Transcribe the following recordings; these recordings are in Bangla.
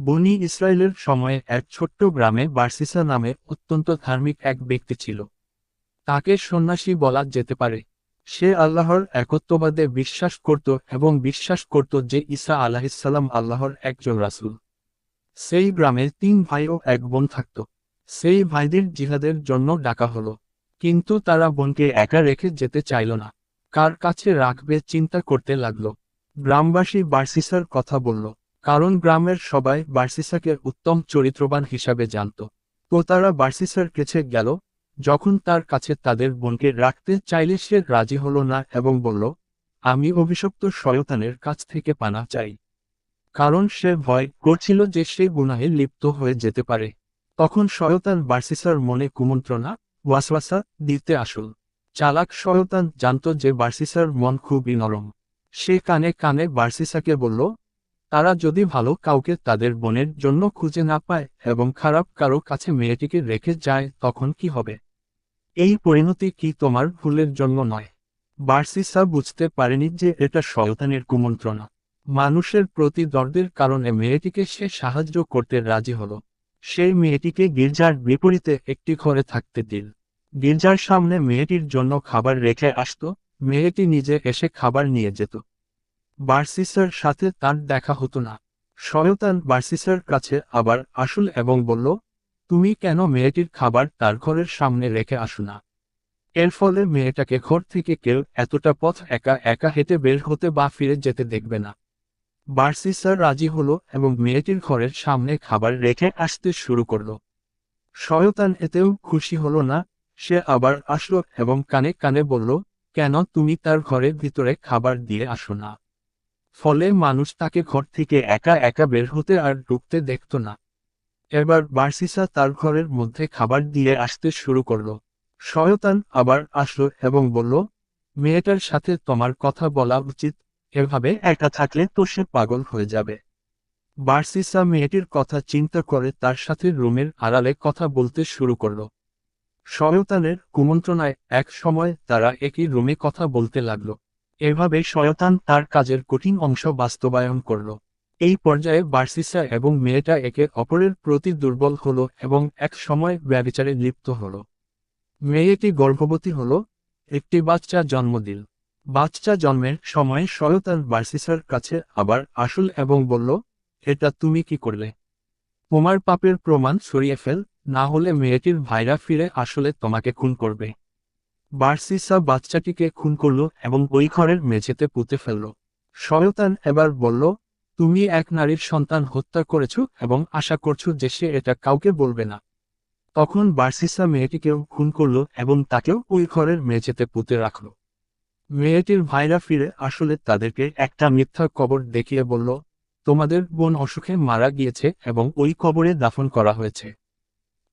বনি ইসরায়েলের সময়ে এক ছোট্ট গ্রামে বার্সিসা নামে অত্যন্ত ধার্মিক এক ব্যক্তি ছিল। তাকে সন্ন্যাসী বলা যেতে পারে। সে আল্লাহর একত্ববাদে বিশ্বাস করত এবং বিশ্বাস করত যে ঈসা আলাহিসাল্লাম আল্লাহর একজন রাসূল। সেই গ্রামে তিন ভাই ও এক বোন থাকত। সেই ভাইদের জিহাদের জন্য ডাকা হলো। কিন্তু তারা বোনকে একা রেখে যেতে চাইল না। কার কাছে রাখবে চিন্তা করতে লাগল। গ্রামবাসী বার্সিসার কথা বলল। কারণ গ্রামের সবাই বার্সিসাকে উত্তম চরিত্রবান হিসাবে জানত। তো তারা বার্সিসার কাছে গেল, যখন তার কাছে তাদের বোনকে রাখতে চাইলে সে রাজি হলো না এবং বলল, আমি অভিশপ্ত শয়তানের কাছ থেকে পানা চাই। কারণ সে ভয় করছিল যে সে গুনাহে লিপ্ত হয়ে যেতে পারে। তখন শয়তান বার্সিসার মনে কুমন্ত্রণা, ওয়াসওয়াসা দিতে আসল। চালাক শয়তান জানত যে বার্সিসার মন খুবই নরম। সে কানে কানে বার্সিসাকে বলল তারা যদি ভালো কাউকে তাদের বোনের জন্য খুঁজে না পায় এবং খারাপ কারও কাছে মেয়েটিকে রেখে যায়, তখন কি হবে? এই পরিণতি কি তোমার ভুলের জন্য নয়। বার্সিসা বুঝতে পারেনি যে এটা শয়তানের কুমন্ত্রণা। মানুষের প্রতি দর্দের কারণে মেয়েটিকে সে সাহায্য করতে রাজি হলো। সেই মেয়েটিকে গির্জার বিপরীতে একটি ঘরে থাকতে দিল। গির্জার সামনে মেয়েটির জন্য খাবার রেখে আসত। মেয়েটি নিজে এসে খাবার নিয়ে যেত। বার্সিসার সাথে তার দেখা হতো না। শয়তান বার্সিসার কাছে আবার আসল এবং বলল, তুমি কেন মেয়েটির খাবার তার ঘরের সামনে রেখে আসো না? এর ফলে মেয়েটাকে ঘর থেকে কেউ এতটা পথ একা একা হেঁটে বের হতে বা ফিরে যেতে দেখবে না। বার্সিসার রাজি হলো এবং মেয়েটির ঘরের সামনে খাবার রেখে আসতে শুরু করল। শয়তান এতেও খুশি হলো না, সে আবার আসলো এবং কানে কানে বলল, কেন তুমি তার ঘরের ভিতরে খাবার দিয়ে আসো না? ফলে মানুষ তাকে ঘর থেকে একা একা বের হতে আর ঢুকতে দেখত না। এবার বার্সিসা তার ঘরের মধ্যে খাবার দিয়ে আসতে শুরু করল। শয়তান আবার আসলো এবং বলল, মেয়েটার সাথে তোমার কথা বলা উচিত। এভাবে একা থাকলে তো সে পাগল হয়ে যাবে বার্সিসা মেয়েটির কথা চিন্তা করে তার সাথে রুমের আড়ালে কথা বলতে শুরু করল। শয়তানের কুমন্ত্রণায় এক সময় তারা একই রুমে কথা বলতে লাগল। এভাবে শয়তান তার কাজের কঠিন অংশ বাস্তবায়ন করল। এই পর্যায়ে বার্সিসা এবং মেয়েটা একে অপরের প্রতি দুর্বল হল এবং এক সময় ব্যবিচারে লিপ্ত হল। মেয়েটি গর্ভবতী হল। একটি বাচ্চা জন্ম দিল। বাচ্চা জন্মের সময় শয়তান বার্সিসার কাছে আবার আসল এবং বলল, এটা তুমি কি করলে? তোমার পাপের প্রমাণ সরিয়ে ফেল, না হলে মেয়েটির ভাইরা ফিরে আসলে তোমাকে খুন করবে। বার্সিসা বাচ্চাটিকে খুন করল এবং ওই ঘরের মেঝেতে পুঁতে ফেলল। শয়তান এবার বলল, তুমি এক নারীর সন্তান হত্যা করেছ এবং আশা করছ যে সে এটা কাউকে বলবে না। তখন বার্সিসা মেয়েটিকেও খুন করল এবং তাকেও ওই ঘরের মেঝেতে পুঁতে রাখল। মেয়েটির ভাইরা ফিরে আসলে তাদেরকে একটা মিথ্যা কবর দেখিয়ে বলল, তোমাদের বোন অসুখে মারা গিয়েছে এবং ওই কবরে দাফন করা হয়েছে।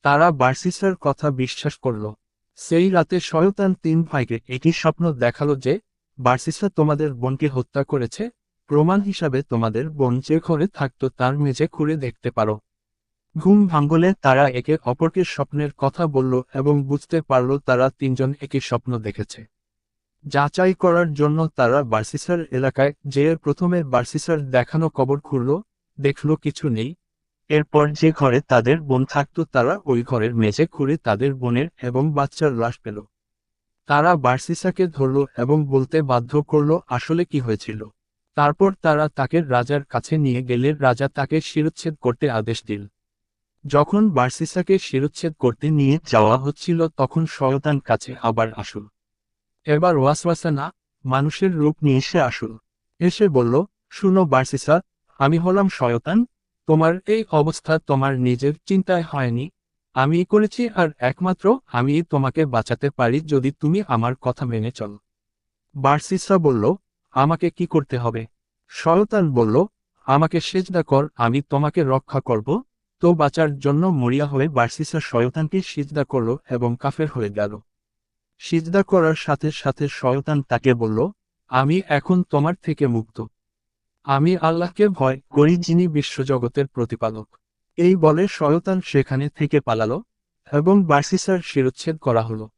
তারা বার্সিসার কথা বিশ্বাস করল। সেই রাতে শয়তান তিন ভাইকে একই স্বপ্ন দেখাল যে, বার্সিসা তোমাদের বোনকে হত্যা করেছে, প্রমাণ হিসাবে তোমাদের বোন যে ঘরে থাকত তার মেঝে খুঁড়ে দেখতে পারো। ঘুম ভাঙ্গলে তারা একে অপরকে স্বপ্নের কথা বলল এবং বুঝতে পারল তারা তিনজন একই স্বপ্ন দেখেছে। যাচাই করার জন্য তারা বার্সিসার এলাকায় যে প্রথমে বার্সিসার দেখানো কবর খুঁড়ল, দেখল কিছু নেই এরপর যে ঘরে তাদের বোন থাকত তারা ওই ঘরের মেঝে খুঁড়ে তাদের বোনের এবং বাচ্চার লাশ পেল। তারা বার্সিসাকে ধরল এবং বলতে বাধ্য করল, আসলে কি হয়েছিল? তারপর তারা তাকে রাজার কাছে নিয়ে গেলে রাজা তাকে শিরোচ্ছেদ করতে আদেশ দিল। যখন বার্সিসাকে শিরোচ্ছেদ করতে নিয়ে যাওয়া হচ্ছিল, তখন শয়তান কাছে আবার আসুল। এবার ওয়াসওয়াসা না, মানুষের রূপ নিয়ে এসে আসুল। এসে বলল, শুনো বার্সিসা, আমি হলাম শয়তান তোমার এই অবস্থা তোমার নিজের চিন্তায় হয়নি। আমি করেছি আর একমাত্র আমি তোমাকে বাঁচাতে পারি যদি তুমি আমার কথা মেনে চল। বার্সিসা বলল, আমাকে কি করতে হবে? শয়তান বলল, আমাকে সেজদা কর, আমি তোমাকে রক্ষা করব। তো বাঁচার জন্য মরিয়া হয়ে বার্সিসা শয়তানকে সিজদা করল এবং কাফের হয়ে গেল। সিজদা করার সাথে সাথে শয়তান তাকে বলল, আমি এখন তোমার থেকে মুক্ত। আমি আল্লাহকে ভয় করি যিনি বিশ্বজগতের প্রতিপালক। এই বলে শয়তান সেখানে থেকে পালালো এবং বার্সিসার শিরোচ্ছেদ করা হলো।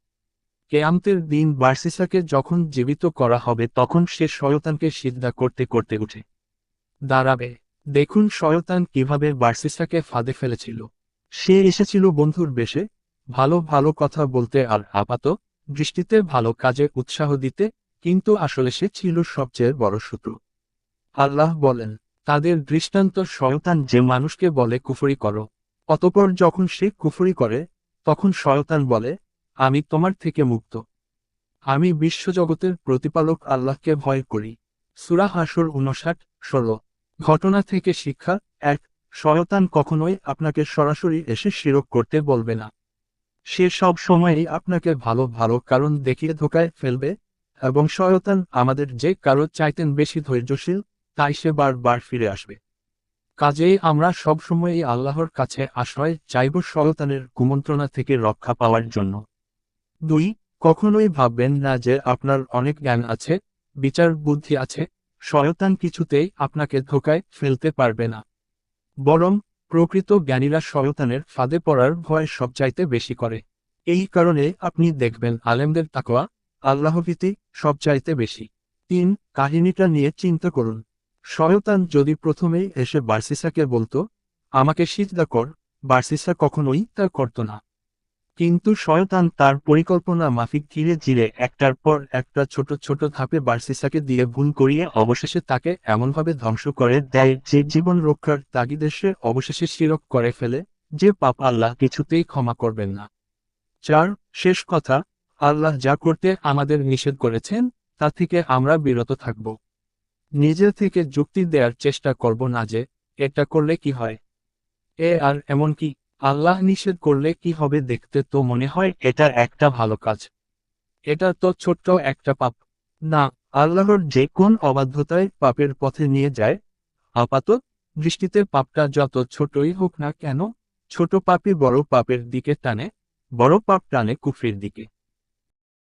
কেয়ামতের দিন বার্সিসাকে যখন জীবিত করা হবে তখন সে শয়তানকে সিদ্ধা করতে করতে উঠে। দাঁড়াবে। দেখুন শয়তান কীভাবে বার্সিসাকে ফাঁদে ফেলেছিল। সে এসেছিল বন্ধুর বেশে, ভালো ভালো কথা বলতে আর আপাত, দৃষ্টিতে ভালো কাজে উৎসাহ দিতে, কিন্তু আসলে সে ছিল সবচেয়ে বড় শত্রু। আল্লাহ বলেন, তাদের দৃষ্টান্ত শয়তান যে মানুষকে বলে কুফরি করো। অতপর যখন সে কুফরি করে, তখন শয়তান বলে, আমি তোমার থেকে মুক্ত। আমি বিশ্বজগতের প্রতিপালক আল্লাহকে ভয় করি। সুরা হাসর উনষাট ষোলো। ঘটনা থেকে শিক্ষা, এক, শয়তান কখনোই আপনাকে সরাসরি এসে শিরক করতে বলবে না। সে সব সময়ই আপনাকে ভালো ভালো কারণ দেখিয়ে ধোকায় ফেলবে, এবং শয়তান আমাদের যে কারও চাইতেন বেশি ধৈর্যশীল তাই সে বারবার ফিরে আসবে। কাজেই আমরা সবসময়ই আল্লাহর কাছে আশ্রয় চাইব শয়তানের কুমন্ত্রণা থেকে রক্ষা পাওয়ার জন্য। দুই, কখনোই ভাববেন না যে আপনার অনেক জ্ঞান আছে, বিচার বুদ্ধি আছে, শয়তান কিছুতেই আপনাকে ধোকায় ফেলতে পারবে না। বরং প্রকৃত জ্ঞানীরা শয়তানের ফাঁদে পড়ার ভয় সবচাইতে বেশি করে। এই কারণে আপনি দেখবেন আলেমদের তাকোয়া আল্লাহভীতি সবচাইতে বেশি। তিন, কাহিনীটা নিয়ে চিন্তা করুন। শয়তান যদি প্রথমেই এসে বার্সিসাকে বলতো, আমাকে সিজদা কর বার্সিসা কখনোই তা করত না। কিন্তু শয়তান তার পরিকল্পনা মাফিক ধীরে ধীরে একটার পর একটা ছোট ছোট ধাপে বার্সিসাকে দিয়ে ভুল করিয়ে অবশেষে তাকে এমনভাবে ধ্বংস করে দেয় যে জীবন রক্ষার তাগিদে সে অবশেষে শিরক করে ফেলে, যে পাপ আল্লাহ কিছুতেই ক্ষমা করবেন না। চার, শেষ কথা, আল্লাহ যা করতে আমাদের নিষেধ করেছেন, তা থেকে আমরা বিরত থাকব। নিজে থেকে যুক্তি দেওয়ার চেষ্টা করব না যে, এটা করলে কি হয়? এ আর এমন কি? আল্লাহ নিষেধ করলে কি হবে দেখতে তো মনে হয় এটা একটা ভালো কাজ। এটা তো ছোট্ট একটা পাপ। না, আল্লাহর যে কোন অবাধ্যতায় পাপের পথে নিয়ে যায়, আপাত দৃষ্টিতে পাপটা যত ছোটই হোক না কেন, ছোট পাপই বড় পাপের দিকে টানে, বড় পাপ টানে কুফরির দিকে।